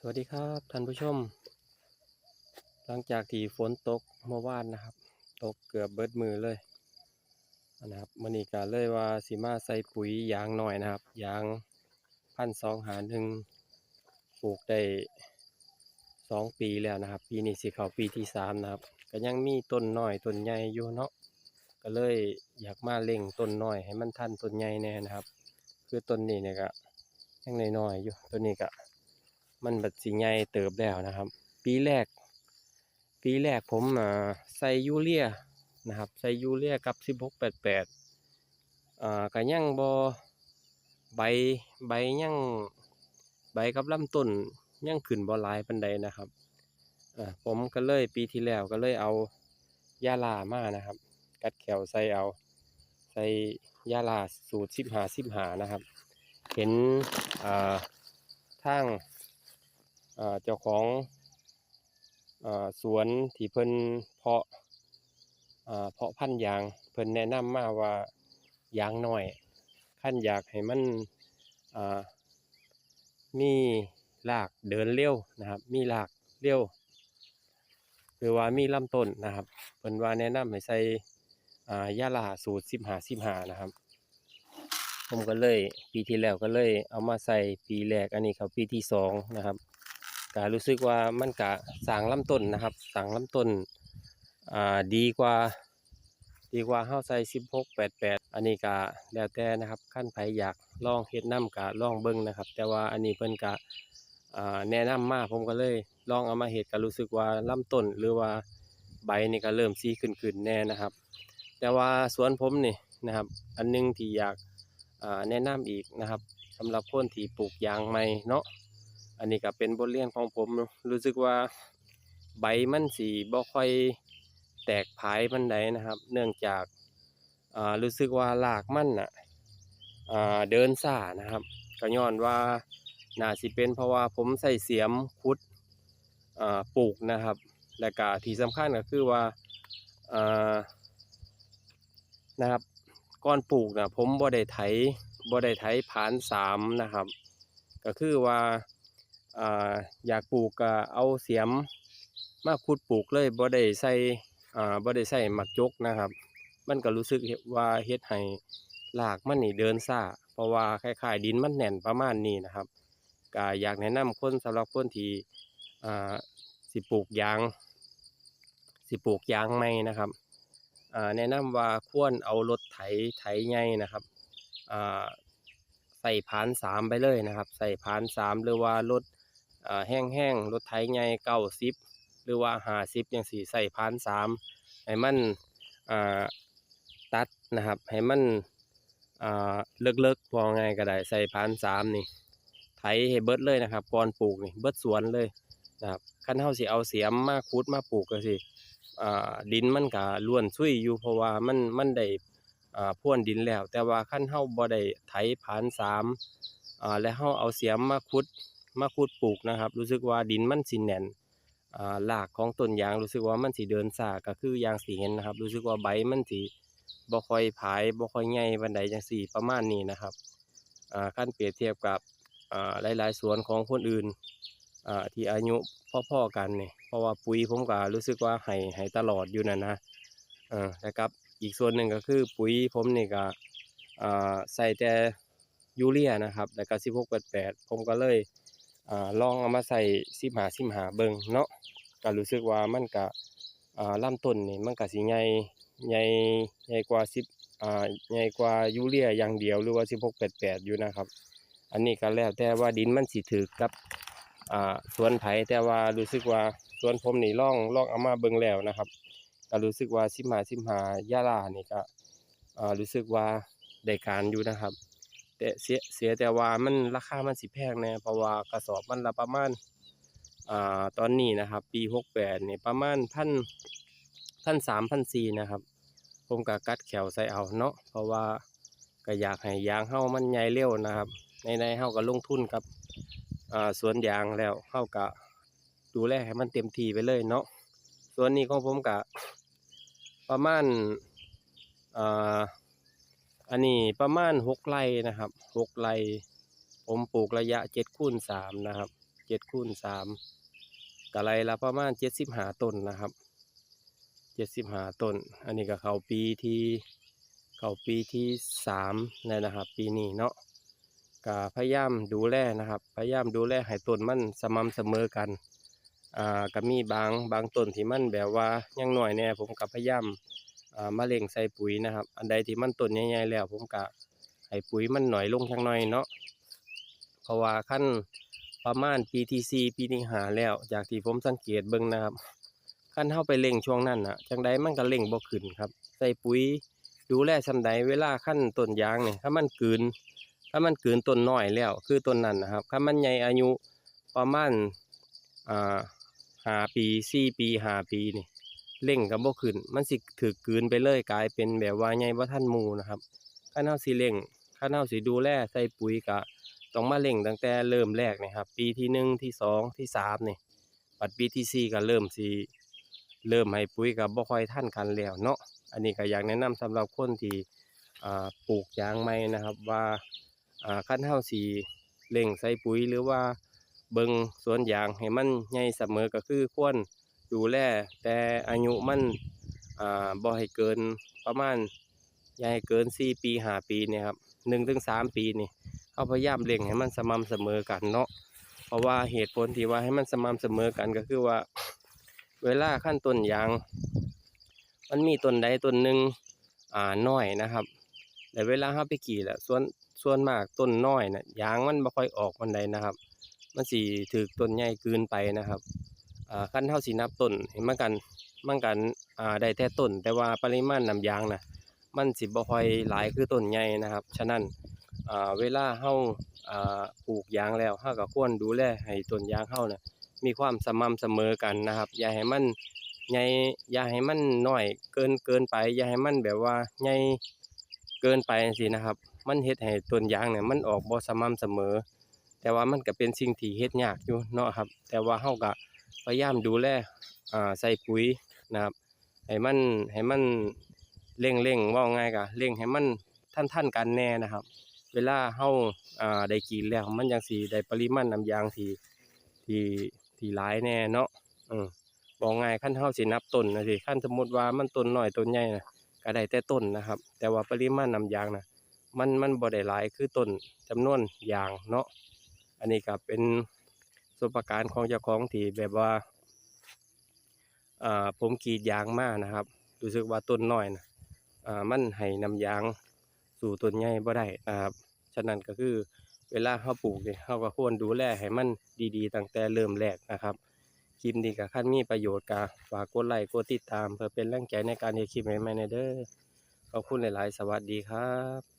สวัสดีครับท่านผู้ชม หลังจากที่ฝนตกเมื่อวานนะครับ ตกเกือบเบิดมือเลยนะครับมันนี้ก็เลยว่าสีมาใส่ปุ๋ยยางหน่อยนะครับยางพันสองหาหนึ่งปลูกได้สองปีแล้วนะครับ ปีนี้สิเขาปีที่สามนะครับ ก็ยังมีต้นน้อยต้นใหญ่อยู่เนาะก็เลยอยากมาเล่งต้นน้อยให้มันทันต้นใหญ่แน่นะครับ คือต้นนี้เนี่ยก็ยังน้อยๆอยู่ต้นนี้ก็ มันแบบสีใหญ่เติบแล้วนะครับ ปีแรก ปีแรกผมอ่าใส่ยูเรียนะครับใส่ยูเรียกับสิบหกแปดแปดอ่าก็ยังบอใบใบยังใบกับลำต้นยังขึ้นบอหลายปันใดนะครับอ่าผมก็เลยปีที่แล้วก็เลยเอายาลามานะครับ กัดแขวใส่เอา ใส่ยาลาสูตรสิบหาสิบหานะครับ เห็นอ่าทาง เจ้าของอสวนที่เพิ่นเพาะเพาะพันธุ์ยางเพิ่นแนะนำมาว่ายางน้อยขั้นอยากให้มันมีรากเดินเร็วนะครับ มีรากเร็วหรือว่ามีลำต้นนะครับเพิ่นว่าแนะนำให้ใส่อ่ายาลาสูตรสิบหาสิบหานะครับ ผมก็เลยปีที่แล้วก็เลยเอามาใส่ปีแรกอันนี้เขาปีที่สองนะครับ ก็รู้สึกว่ามันกะสางลำต้นนะครับสางลำต้นอ่าดีกว่า ดีกว่าเฮาใส่สิบหกแปดแปดอันนี้ก็แล้วแต่นะครับขั้นไผอยากลองเฮ็ดน้ำกะลองเบิ่งนะครับ แต่ว่าอันนี้เพิ่นกะอ่าแนะนำมาผมก็เลยลองเอามาเฮ็ดก็รู้สึกว่าลำต้นหรือว่าใบนี่ก็เริ่มซีขึ้นขึ้นแน่นะครับ แต่ว่าสวนผมนี่นะครับ อันหนึงที่อยากอ่าแนะนำอีกนะครับสำหรับคนที่ปลูกยางใหม่เนาะ อันนี้ก็เป็นบทเรียนของผมรู้สึกว่าใบมันสีบ่ค่อยแตกผายมันใดนะครับ เนื่องจากอ่ารู้สึกว่ารากมันอะอ่าเดินซ่านะครับก็ย้อนว่าน่าสิเป็นเพราะว่าผมใส่เสียมขุดอ่าปลูกนะครับ และก็ที่สำคัญก็คือว่าอ่านะครับก่อนปลูกนะผมบ่ได้ไถบ่ได้ไถผานสามนะครับ ก็คือว่า อยากปลูกก็เอาเสียมมาขุดปลูกเลยบ่ได้ใส่บ่ได้ใส่หมักจกนะครับ มันก็รู้สึกว่าเฮ็ดให้รากมันนี่เดินซ่าเพราะว่าคล้ายๆดินมันแน่นประมาณนี้นะครับก็อยากแนะนำคนสำหรับคนที่อ่าสิปลูกยาง สิปลูกยางใหม่นะครับแนะนำว่าควรเอารถไถไถใหญ่นะครับใส่พานสามไปเลยนะครับ ใส่พานสามหรือว่ารถ อ่าแห้งรถไถใหญ่เก้าสิบหรือว่าห้าสิบยังสี่ใส่พานสามให้มันตัดนะครับให้มันอ่าเลิกๆพอไงก็ได้ใส่พานสามนี่ไถให้เบิดเลยนะครับก่อนปลูกนี่เบิดสวนเลยนะครับขั้นเฮาสิเอาเสียมมาขุดมาปลูกก็สิดินมันก็ล้วนซุยอยู่เพราะว่ามันมันได้พ่วนดินแล้ว แต่ว่าขั้นเฮาบ่ได้ไถผานสามและเฮาเอาเสียมมาขุด มาขุดปลูกนะครับ รู้สึกว่าดินมันสิแน่นอ่ากของต้นยางรู้สึกว่ามันสิเดินซาก็คือยางสีเห็นนะครับ รู้สึกว่าใบมันสิบ่ค่อยผายบ่ค่อยใหญ่ปานใดจังซี่ประมาณนี้นะครับอ่าคันเปรียบเทียบกับหลายๆ สวนของคนอื่นที่อายุพ่อๆกันเนี่ยเพราะว่าปุ๋ยผมก็รู้สึกว่าให้ให้ตลอดอยู่นั่นนะนะครับอีกส่วนหนึ่งก็คือปุ๋ยผมนี่ก็ใส่แต่ยูเรียนะครับ แล้วก็สิบหกแปดแปดผมก็เลย ลองเอามาใส่สิบหาสิบหาเบิงเนาะก็รู้สึกว่ามันก็ลำต้นนี่มันก็สิใหญ่ใหญ่ใหญ่กว่าสิบใหญ่กว่ายูเรียอย่างเดียวหรือว่าสิบหกแปดแปดอยู่นะครับ อันนี้ก็แล้วแต่ว่าดินมันสิถือกับสวนไผ่แต่ว่ารู้สึกว่าสวนผมนี่ลองลองเอามาเบิงแล้วนะครับก็รู้สึกว่าสิมหาสิมหายาลานี่ก็รู้สึกว่าได้การอยู่นะครับ แต่เสียเสียแต่ว่ามันราคามันสิแพงแน่เพราะว่ากระสอบมันละประมาณอ่าตอนนี้นะครับ ปีหกแปดเนี่ยประมาณพันพันสามพันสี่นะครับ ผมก็กัดแขวใส่เอาเนาะเพราะว่าก็อยากให้ยางเฮามันใหญ่เร็วนะครับในในๆเฮาก็ลงทุนกับอ่าสวนยางแล้วเฮาก็ดูแลให้มันเต็มที่ไปเลยเนาะส่วนนี้ของผมก็ประมาณอ่า อันนี้ประมาณหกไร่นะครับหกไร่ผมปลูกระยะเจ็ดคูณสามนะครับเจ็ดคูณสามกะไรละประมาณเจ็ดสิบหาต้นนะครับเจ็ดสิบหาต้น อันนี้ก็เขาปีที่เขาปีที่สามแล้วนะครับ ปีนี้เนาะก็พยายามดูแลนะครับ พยายามดูแลให้ต้นมันสม่ำเสมอกันอ่าก็มีบางบางต้นที่มันแบบว่ายังหน้อยแน่ผมก็พยายาม มาเร่งใส่ปุ๋ยนะครับ อันใดที่มันต้นใหญ่ๆแล้ว ผมก็ให้ปุ๋ยมันหน่อยลงจังหน่อยเนาะเพราะว่าขั้นประมาณปีที่สี่ปีที่หาแล้ว จากที่ผมสังเกตเบิ่งนะครับขั้นเข้าไปเร่งช่วงนั้นนะจังใดมันก็เร่งบ่ขึ้นครับ ใส่ปุ๋ยดูแลซำใดเวลาขั้นต้นยางเนี่ยถ้ามันกืนถ้ามันกืนต้นน้อยแล้ว คือต้นนั้นนะครับถ้ามันใหญ่อายุประมาณอ่าหาปีสี่ปีหาปีนี่ เร่งกับบ่ขึ้น มันสิถือกืนไปเลยกลายเป็นแบบว่าใหญ่บ่ทันมูนะครับคันเฮาสิเร่งคันเฮาสิดูแลใส่ปุ๋ยก็ต้องมาเร่งตั้งแต่เริ่มแรกนี่ครับ ปีที่หนึ่งที่สองที่สามนี่ปัดปีที่สี่ก็เริ่มสิเริ่มให้ปุ๋ยก็บ่ค่อยทันกันแล้วเนาะอันนี้ก็อยากแนะนำสำหรับคนที่ปลูกยางใหม่นะครับว่าอ่าคันเฮาสิเร่งใส่ปุ๋ยหรือว่าเบิงสวนยางให้มันใหญ่เสมอก็คือควร ดูแลแต่อายุมันอ่าบ่ให้เกินประมาณอย่าให้เกินสี่ปีห้าปีเนี่ยครับหนึ่งถึงสามปีนี่เอาพยายามเร่งให้มันสม่ำเสมอกันเนาะเพราะว่าเหตุผลที่ว่าให้มันสม่ำเสมอกันก็คือว่า เวลาขั้นต้นยาง มันมีต้นใดต้นหนึ่งอ่าน้อยนะครับแต่เวลาเราไปกี่แหละส่วนส่วนมากต้นน้อยน่ะยางมันบ่ค่อยออกมันใดนะครับ มันสิถือต้นใหญ่เกินไปนะครับ อ่าขั้นเท่าสีนับต้นเห็นมันกันมันกันอ่าได้แต่ต้น แต่ว่าปริมาณน้ำยางนะมันสิบ่ค่อยหลายคือต้นใหญ่นะครับ ฉะนั้นอ่าเวลาเฮาอ่าปลูกยางแล้วเฮาก็ควรดูแลให้ต้นยางเฮานะมีความสม่ำเสมอกันนะครับ อย่าให้มันใหญ่อย่าให้มันน้อยเกินเกินไป อย่าให้มันแบบว่าใหญ่เกินไปจังซี่นะครับ มันเฮ็ดให้ต้นยางเนี่ยมันออกบ่สม่ำเสมอ แต่ว่ามันก็เป็นสิ่งที่เฮ็ดยากอยู่เนาะครับ แต่ว่าเฮาก็ พยายามดูแลอ่าใส่ปุ๋ยนะครับให้มันให้มันเร่งเร่งว่าง่ายก็เร่งให้มันทันทันกันแน่นะครับ เวลาเฮาอ่าได้กินแล้วมันจังสิได้ปริมาณน้ำยางที่ที่ที่หลายแน่เนาะอืมบอกง่ายคันเฮาสินับต้นนะสิคันสมมติว่ามันต้นน้อยต้นใหญ่นะก็ได้แต่ต้นนะครับ แต่ว่าปริมาณน้ำยางนะมันมันบ่ได้หลายคือต้นจำนวนยางเนาะอันนี้ก็เป็น สบการณ์ของเจ้าของที่แบบว่าผมกรีดยางมากนะครับ รู้สึกว่าต้นน้อยนะมันให้นำยางสู่ต้นใหญ่บ่ได้นะครับ ฉะนั้นก็คือเวลาเขาปลูกเนี่ยเขาก็ควรดูแลให้มันดีๆตั้งแต่เริ่มแรกนะครับ คลิปนี้ก็คันมีประโยชน์ก็ฝากกดไลค์กดติดตาม เพื่อเป็นแรงใจในการเฮ็ดคลิปใหม่ๆในเด้อขอบคุณหลายๆ สวัสดีครับ